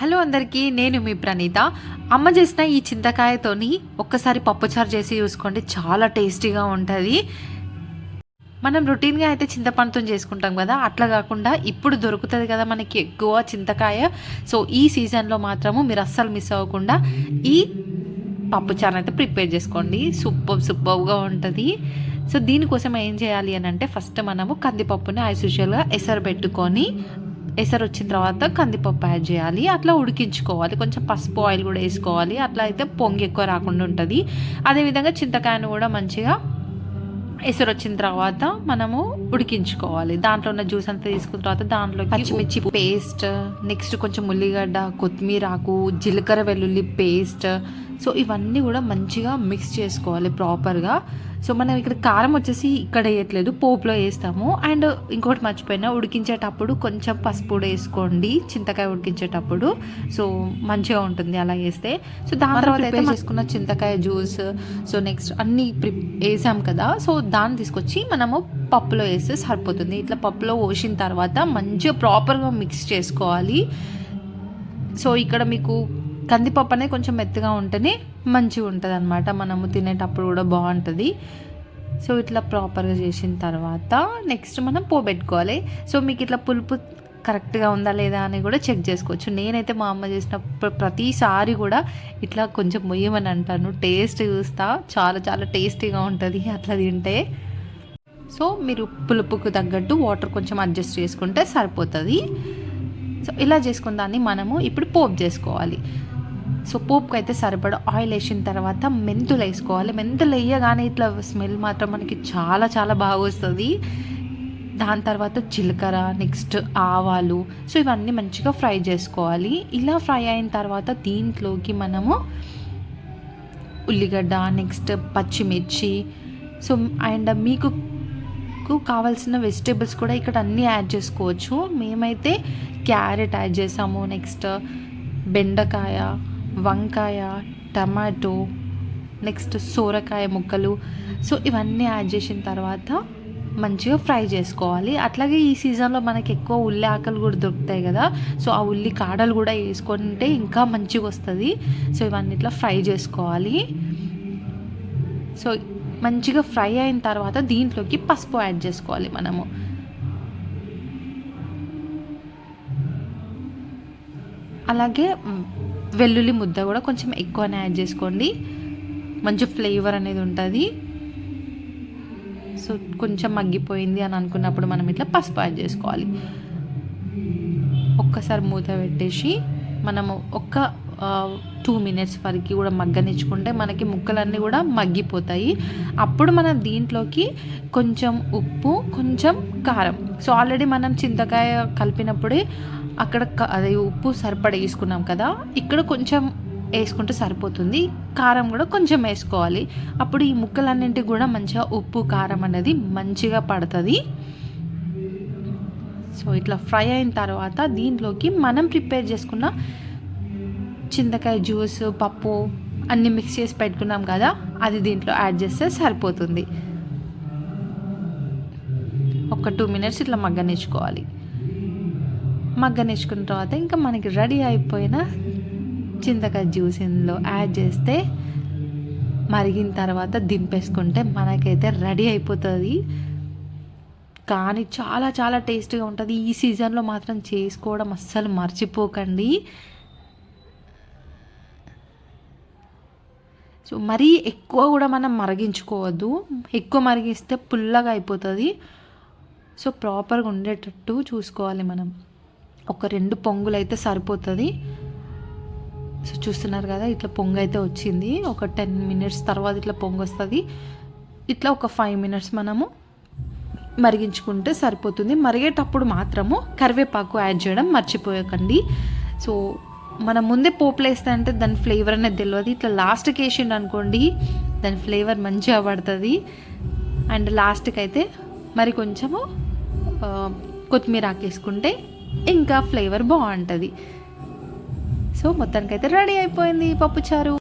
Hello అందరికీ నేను మీ ప్రణీత. అమ్మ చేసిన ఈ చింతకాయతోని ఒక్కసారి పప్పుచారు చేసి చూసుకోండి చాలా టేస్టీగా ఉంటుంది. మనం రొటీన్గా అయితే చింతపండుతో చేసుకుంటాం కదా అట్లా కాకుండా ఇప్పుడు దొరుకుతుంది కదా మనకి ఎక్కువ చింతకాయ. సో ఈ సీజన్లో మాత్రము మీరు అస్సలు మిస్ అవ్వకుండా ఈ పప్పుచారుని అయితే ప్రిపేర్ చేసుకోండి. సూపర్ సూపర్గా ఉంటుంది. సో దీనికోసం ఏం చేయాలి అని అంటే ఫస్ట్ మనము కందిపప్పుని యాజ్ యూజువల్గా ఎసరు పెట్టుకొని ఎసరు వచ్చిన తర్వాత కందిపప్పు యాడ్ చేయాలి. అట్లా ఉడికించుకోవాలి. కొంచెం పసుపు ఆయిల్ కూడా వేసుకోవాలి. అట్లా అయితే పొంగి ఎక్కువ రాకుండా ఉంటుంది. అదేవిధంగా చింతకాయను కూడా మంచిగా ఎసరు వచ్చిన తర్వాత మనము ఉడికించుకోవాలి. దాంట్లో ఉన్న జ్యూస్ అంతా తీసుకున్న తర్వాత దాంట్లో పచ్చిమిర్చి పేస్ట్ నెక్స్ట్ కొంచెం ఉల్లిగడ్డ కొత్తిమీర ఆకు జీలకర్ర వెల్లుల్లి పేస్ట్ సో ఇవన్నీ కూడా మంచిగా మిక్స్ చేసుకోవాలి ప్రాపర్గా సో మనం ఇక్కడ కారం వచ్చేసి ఇక్కడ వేయట్లేదు పోపులో వేస్తాము. అండ్ ఇంకోటి మర్చిపోయినా ఉడికించేటప్పుడు కొంచెం పసుపు కూడా వేసుకోండి చింతకాయ ఉడికించేటప్పుడు. సో మంచిగా ఉంటుంది అలా వేస్తే. సో దాని తర్వాత అయితే చేసుకున్న చింతకాయ జ్యూస్ సో నెక్స్ట్ అన్నీ ప్రి వేసాం కదా. సో దాన్ని తీసుకొచ్చి మనము పప్పులో వేస్తే సరిపోతుంది. ఇట్లా పప్పులో పోసిన తర్వాత మంచిగా ప్రాపర్గా మిక్స్ చేసుకోవాలి. సో ఇక్కడ మీకు కందిపప్పు అనేది కొంచెం మెత్తగా ఉంటేనే మంచిగా ఉంటుంది అనమాట మనము తినేటప్పుడు కూడా బాగుంటుంది. సో ఇట్లా ప్రాపర్గా చేసిన తర్వాత నెక్స్ట్ మనం పోబెట్టుకోవాలి. సో మీకు ఇట్లా పులుపు కరెక్ట్గా ఉందా లేదా అని కూడా చెక్ చేసుకోవచ్చు. నేనైతే మా అమ్మ చేసిన ప్రతిసారి కూడా ఇట్లా కొంచెం మొయ్యమని అంటాను. టేస్ట్ చూస్తా. చాలా చాలా టేస్టీగా ఉంటుంది అట్లా తింటే. సో మీరు పులుపుకు తగ్గట్టు వాటర్ కొంచెం అడ్జస్ట్ చేసుకుంటే సరిపోతుంది. సో ఇలా చేసుకున్న దాన్ని మనము ఇప్పుడు పోపు చేసుకోవాలి. సో పోపుకి అయితే సరిపడ ఆయిల్ వేసిన తర్వాత మెంతులు వేసుకోవాలి. మెంతులు వేయగానే ఇట్లా స్మెల్ మాత్రం మనకి చాలా చాలా బాగా వస్తుంది. దాని తర్వాత జీలకర్ర నెక్స్ట్ ఆవాలు. సో ఇవన్నీ మంచిగా ఫ్రై చేసుకోవాలి. ఇలా ఫ్రై అయిన తర్వాత దీంట్లోకి మనము ఉల్లిగడ్డ నెక్స్ట్ పచ్చిమిర్చి. సో అండ్ మీకు మీకు కావాల్సిన వెజిటేబుల్స్ కూడా ఇక్కడ అన్నీ యాడ్ చేసుకోవచ్చు. మేమైతే క్యారెట్ యాడ్ చేసాము. నెక్స్ట్ బెండకాయ వంకాయ టమాటో నెక్స్ట్ సోరకాయ ముక్కలు. సో ఇవన్నీ యాడ్ చేసిన తర్వాత మంచిగా ఫ్రై చేసుకోవాలి. అట్లాగే ఈ సీజన్లో మనకి ఎక్కువ ఉల్లి ఆకలు కూడా దొరుకుతాయి కదా. సో ఆ ఉల్లి కాడలు కూడా వేసుకుంటే ఇంకా మంచిగా వస్తుంది. సో ఇవన్నీ ఇట్లా ఫ్రై చేసుకోవాలి. సో మంచిగా ఫ్రై అయిన తర్వాత దీంట్లోకి పసుపు యాడ్ చేసుకోవాలి మనము. అలాగే వెల్లుల్లి ముద్ద కూడా కొంచెం ఎక్కువనే యాడ్ చేసుకోండి. మంచి ఫ్లేవర్ అనేది ఉంటుంది. సో కొంచెం మగ్గిపోయింది అని అనుకున్నప్పుడు మనం ఇట్లా పసుపు యాడ్ చేసుకోవాలి. ఒక్కసారి మూత పెట్టేసి మనము ఒక్క టూ మినిట్స్ వరకు కూడా మగ్గనిచ్చుకుంటే మనకి ముక్కలన్నీ కూడా మగ్గిపోతాయి. అప్పుడు మనం దీంట్లోకి కొంచెం ఉప్పు కొంచెం కారం. సో ఆల్రెడీ మనం చింతకాయ కలిపినప్పుడే అక్కడ అది ఉప్పు సరిపడ వేసుకున్నాం కదా ఇక్కడ కొంచెం వేసుకుంటే సరిపోతుంది. కారం కూడా కొంచెం వేసుకోవాలి. అప్పుడు ఈ ముక్కలన్నింటికి కూడా మంచిగా ఉప్పు కారం అనేది మంచిగా పడుతుంది. సో ఇట్లా ఫ్రై అయిన తర్వాత దీంట్లోకి మనం ప్రిపేర్ చేసుకున్న చింతకాయ జ్యూస్ పప్పు అన్నీ మిక్స్ చేసి పెట్టుకున్నాం కదా అది దీంట్లో యాడ్ చేస్తే సరిపోతుంది. ఒక టూ మినిట్స్ ఇట్లా మగ్గనిచ్చుకోవాలి. మగ్గనేసుకున్న తర్వాత ఇంకా మనకి రెడీ అయిపోయిన చింతకాయ జ్యూస్ ఇందులో యాడ్ చేస్తే మరిగిన తర్వాత దింపేసుకుంటే మనకైతే రెడీ అయిపోతుంది. కానీ చాలా చాలా టేస్ట్గా ఉంటుంది. ఈ సీజన్లో మాత్రం చేసుకోవడం అస్సలు మర్చిపోకండి. సో మరీ ఎక్కువ కూడా మనం మరిగించుకోవద్దు. ఎక్కువ మరిగిస్తే పుల్లగా అయిపోతుంది. సో ప్రాపర్గా ఉండేటట్టు చూసుకోవాలి మనం. ఒక రెండు పొంగులు అయితే సరిపోతుంది. సో చూస్తున్నారు కదా ఇట్లా పొంగు అయితే వచ్చింది. ఒక టెన్ మినిట్స్ తర్వాత ఇట్లా పొంగు వస్తుంది ఇట్లా ఒక ఫైవ్ మినిట్స్ మనము మరిగించుకుంటే సరిపోతుంది. మరిగేటప్పుడు మాత్రము కరివేపాకు యాడ్ చేయడం మర్చిపోయకండి. సో మనం ముందే పోపులు వేస్తే అంటే దాని ఫ్లేవర్ అనేది తెలియదు ఇట్లా లాస్ట్కి వేసిండు అనుకోండి దాని ఫ్లేవర్ మంచిగా పడుతుంది. అండ్ లాస్ట్కి అయితే మరి కొంచెము కొత్తిమీర ఆకేసుకుంటే ఇంకా ఫ్లేవర్ బాగుంటుంది. సో మొత్తానికైతే రెడీ అయిపోయింది పప్పుచారు.